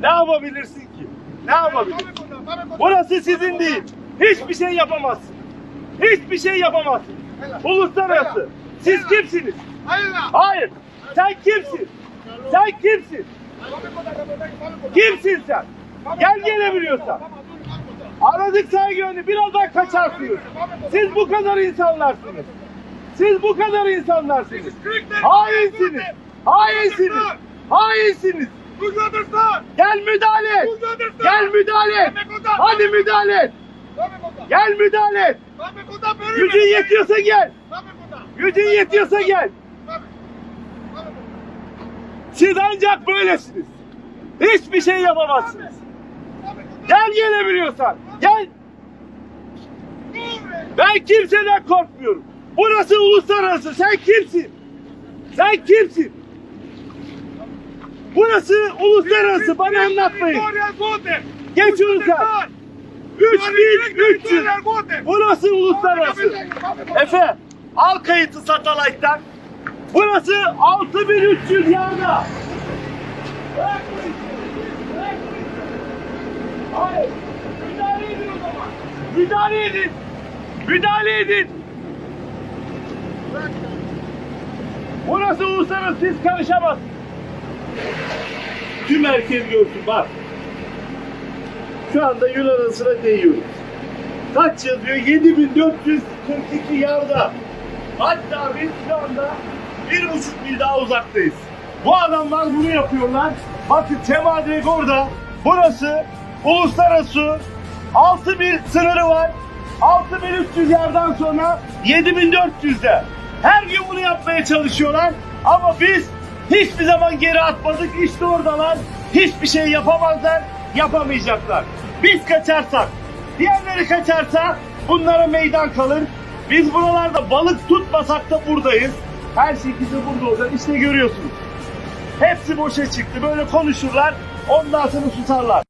Ne yapabilirsin ki? Ne yapabilirsin? Burası sizin değil. Hiçbir şey yapamazsın. Hiçbir şey yapamazsın. Uluslararası. Siz kimsiniz? Hayır. Sen kimsin? Sen kimsin? Kimsin sen? Gel gelebiliyorsan. Aradık saygı birazdan kaçarsınız. Siz bu kadar insanlarsınız. Siz bu kadar insanlarsınız. Hainsiniz. Hainsiniz. Hainsiniz. Gel müdahale et. Gel müdahale et. Hadi müdahale et. Gel müdahale et. Gücün yetiyorsa gel. Gücün yetiyorsa gel. Siz ancak böylesiniz. Hiçbir şey yapamazsınız. Gel gelebiliyorsan. Gel. Ben kimseden korkmuyorum. Burası uluslararası. Sen kimsin? Sen kimsin? Burası uluslararası. Bana anlatmayın. Geç uluslar. 3300. Burası uluslararası. Efe al kayıtı satellite'den. Burası 6300 yanda. Hayır. Müdahale edin o zaman. Müdahale edin. Müdahale edin. Burası uluslararası siz karışamazsınız. Tüm herkes görsün bak. Şu anda Yunanistan'a değiyoruz. Kaç yazıyor? 7442 yarda. Hatta biz şu anda bir buçuk mil daha uzaktayız. Bu adamlar bunu yapıyorlar. Bakın Temadrek orada. Burası uluslararası 6 mil sınırı var. 6300 yardan sonra 7400'de. Her gün bunu yapmaya çalışıyorlar. Ama biz hiçbir zaman geri atmadık. İşte oradalar. Hiçbir şey yapamazlar. Yapamayacaklar. Biz kaçarsak, diğerleri kaçarsa bunlara meydan kalır. Biz buralarda balık tutmasak da buradayız. Her şekilde burada olacak. İşte görüyorsunuz. Hepsi boşa çıktı. Böyle konuşurlar. Ondan sonra susarlar.